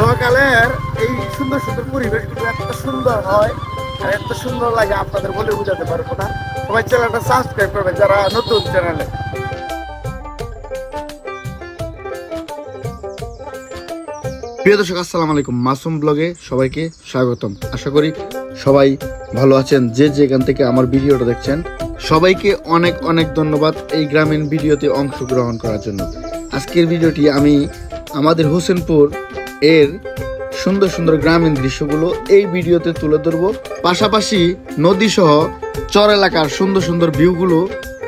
সকালের এই সুন্দর সুন্দর পরিবেশগুলো এত সুন্দর হয় আর এত সুন্দর লাগে, আপনাদের বলে পারব না। সবাই চ্যানেলটা সাবস্ক্রাইব করবে যারা নতুন চ্যানেলে। প্রিয় দর্শক, আসসালামু আলাইকুম। মাসুম ব্লগে সবাইকে স্বাগতম। আশা করি সবাই ভালো আছেন। যে যেখান থেকে আমার ভিডিওটা দেখছেন, সবাইকে অনেক অনেক ধন্যবাদ এই গ্রামীণ ভিডিওতে অংশগ্রহণ করার জন্য। আজকের ভিডিওটি আমি আমাদের হোসেনপুর এর সুন্দর সুন্দর গ্রামীণ দৃশ্যগুলো এই ভিডিওতে তুলে ধরবো। পাশাপাশি নদী সহ চর এলাকার সুন্দর সুন্দর ভিউগুলো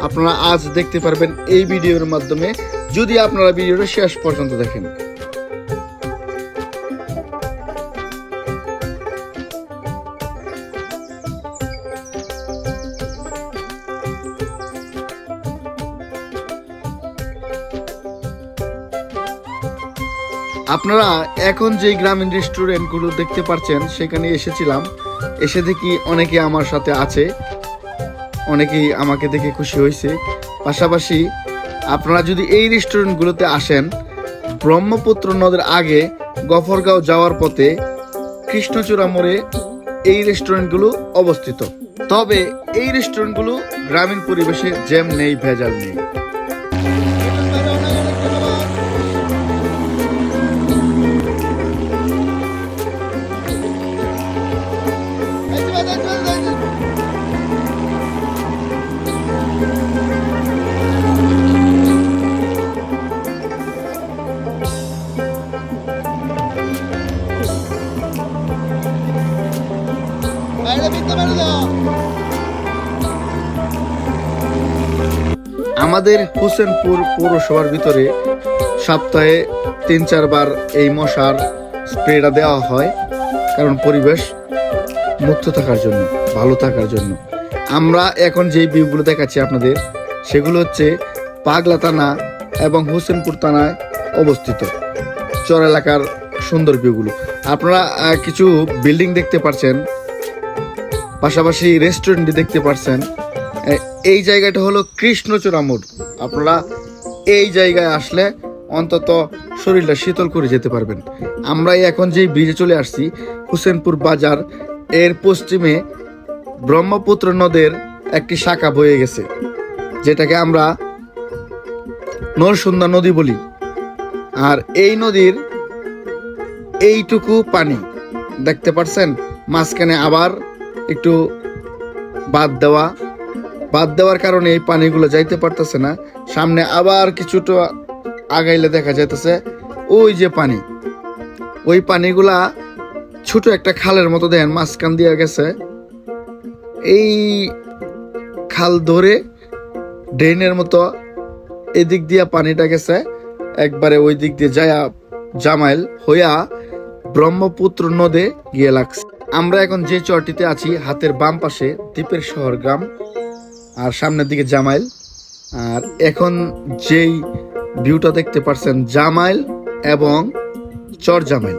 আপনারা আজ দেখতে পারবেন এই ভিডিওর মাধ্যমে। যদি আপনারা ভিডিওটা শেষ পর্যন্ত দেখেন আপনারা এখন যে গ্রামীণ রেস্টুরেন্টগুলো দেখতে পাচ্ছেন সেখানে এসেছিলাম। এসে দেখি অনেকে আমার সাথে আছে। অনেকেই আমাকে দেখে খুশি হয়েছে। পাশাপাশি আপনারা যদি এই রেস্টুরেন্টগুলোতে আসেন, ব্রহ্মপুত্র নদের আগে গফরগাঁও যাওয়ার পথে কৃষ্ণচূড়া মোড়ে এই রেস্টুরেন্টগুলো অবস্থিত। তবে এই রেস্টুরেন্টগুলো গ্রামীণ পরিবেশে জ্যাম নেই, ভেজাল নেই। আমাদের হোসেনপুর পৌরসভার ভিতরে সপ্তাহে তিন, চারবার এই মশার স্প্রেটা দেওয়া হয়, কারণ পরিবেশ মুক্ত থাকার জন্য, ভালো থাকার জন্য। আমরা এখন যে ভিউগুলো দেখাচ্ছি আপনাদের, সেগুলো হচ্ছে পাগলা থানা এবং হোসেনপুর থানায় অবস্থিত। চর এলাকার সুন্দর ভিউগুলো। আপনারা কিছু বিল্ডিং দেখতে পাচ্ছেন পাশাপাশি রেস্টুরেন্ট দেখতে পাচ্ছেন এ- এই জায়গাটা হলো কৃষ্ণচূড়া মোড়। আপনারা এই জায়গায় আসলে অন্তত শরীরটা শীতল করে যেতে পারবেন। আমরা এখন যেই ব্রিজে চলে আসছি, হুসেনপুর বাজার, এর পশ্চিমে ব্রহ্মপুত্র নদের একটি শাখা বয়ে গেছে, যেটাকে আমরা নরসুন্দা নদী বলি। আর এই নদীর এইটুকু পানি, দেখতে পাচ্ছেন মাঝখানে আবার একটু বাদ দেওয়া। বাদ দেওয়ার কারণে এই পানিগুলো যাইতে পারতেছে না। সামনে আবার কিছুটা আগাইলে দেখা যাইতেছে, ওই যে পানি। ওই পানিগুলা ছোট একটা খালের মতো দেখেন, মাঝখান দিয়ে গেছে। এই খাল ধরে ড্রেনের মতো এদিক দিয়ে পানিটা গেছে। একবারে ওই দিক দিয়ে যায়া জামাইল হইয়া ব্রহ্মপুত্র নদে গিয়ে লাগছে। আমরা এখন যে চরটিতে আছি, হাতের বাম পাশে দ্বীপের শহর গ্রাম, আর সামনের দিকে জামাইল। আর এখন যেই ভিউটা দেখতে পাচ্ছেন জামাইল এবং চর জামাইল।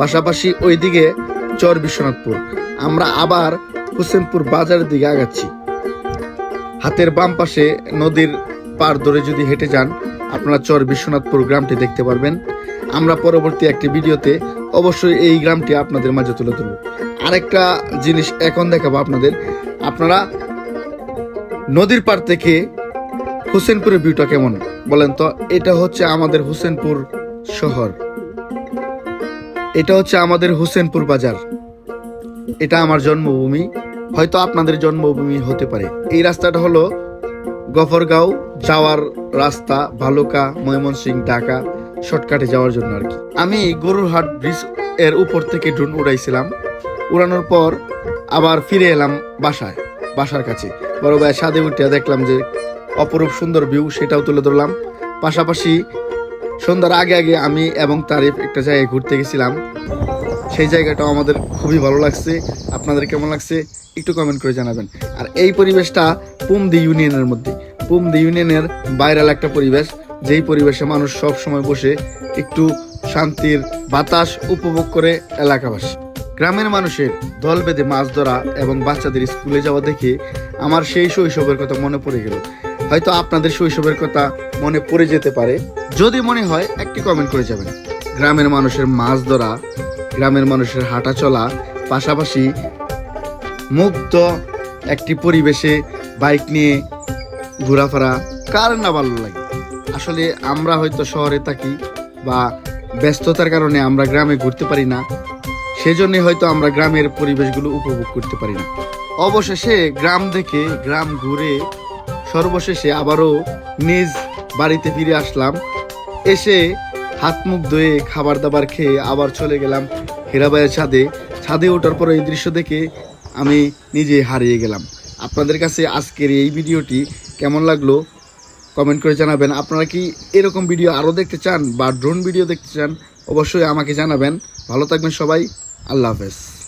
পাশাপাশি ওইদিকে চর বিশ্বনাথপুর। আমরা আবার হোসেনপুর বাজারের দিকে আগাচ্ছি। হাতের বাম পাশে নদীর পার ধরে যদি হেঁটে যান, আপনারা চর বিশ্বনাথপুর গ্রামটি দেখতে পারবেন। আমরা পরবর্তী একটি ভিডিওতে অবশ্যই এই গ্রামটি আপনাদের মাঝে তুলে ধরব। আরেকটা জিনিস এখন দেখাবো আপনাদের। আপনারা নদীর পার থেকে হোসেনপুরের ভিউটা কেমন বলেন তো? এটা হচ্ছে আমাদের হোসেনপুর শহর। এটা হচ্ছে আমাদের হোসেনপুর বাজার। এটা আমার জন্মভূমি। হয়তো আপনাদের জন্মভূমি হতে পারে। এই রাস্তাটা হলো গফরগাঁও যাওয়ার রাস্তা, ভালুকা ময়মনসিং ঢাকা। শর্টকাটে যাওয়ার জন্য আর কি। আমি গরুরহাট ব্রিজের উপর থেকে ড্রোন উড়াইছিলাম। উড়ানোর পর আবার ফিরে এলাম বাসায়, বাসার কাছে। বড় ভাই সাদে উঠে দেখলাম যে অপরূপ সুন্দর ভিউ সেটাও তুলে ধরলাম। পাশাপাশি সন্ধ্যার আগে আগে আমি এবং তারিফ একটা জায়গায় ঘুরতে গেছিলাম। সেই জায়গাটাও আমাদের খুবই ভালো লাগছে। আপনাদের কেমন লাগছে? একটু কমেন্ট করে জানাবেন। আর এই পরিবেশটা পুমদি ইউনিয়নের মধ্যে। পুমদি ইউনিয়নের বাইরাল একটা পরিবেশ। যেই পরিবেশে মানুষ সব সময় বসে একটু শান্তির বাতাস উপভোগ করে এলাকাবাসী। গ্রামের মানুষের দল বেঁধে মাছ ধরা এবং বাচ্চাদের স্কুলে যাওয়া দেখে আমার সেই শৈশবের কথা মনে পড়ে গেল। হয়তো আপনাদের শৈশবের কথা মনে পড়ে যেতে পারে। যদি মনে হয়, একটি কমেন্ট করে যাবেন। গ্রামের মানুষের মাছ ধরা, গ্রামের মানুষের হাঁটা চলা, পাশাপাশি মুক্ত একটি পরিবেশে বাইক নিয়ে ঘোরাফেরা, কার না ভালো লাগে? আসলে আমরা হয়তো শহরে থাকি বা ব্যস্ততার কারণে আমরা গ্রামে ঘুরতে পারি না, সেজন্য হয়তো আমরা গ্রামের পরিবেশগুলো উপভোগ করতে পারি না। অবশেষে গ্রাম থেকে গ্রাম ঘুরে সর্বশেষে আবারও নিজ বাড়িতে ফিরে আসলাম। এসে হাত মুখ ধুয়ে খাবার দাবার খেয়ে আবার চলে গেলাম হেরাবাইয়ের ছাদে। ছাদে ওঠার পর এই দৃশ্য দেখে আমি নিজে হারিয়ে গেলাম। আপনাদের কাছে আজকের এই ভিডিওটি কেমন লাগল? কমেন্ট করে জানাবেন। আপনারা কি এরকম ভিডিও আরও দেখতে চান বা ড্রোন ভিডিও দেখতে চান, অবশ্যই আমাকে জানাবেন। ভালো থাকবেন সবাই। আল্লাহ হাফেজ।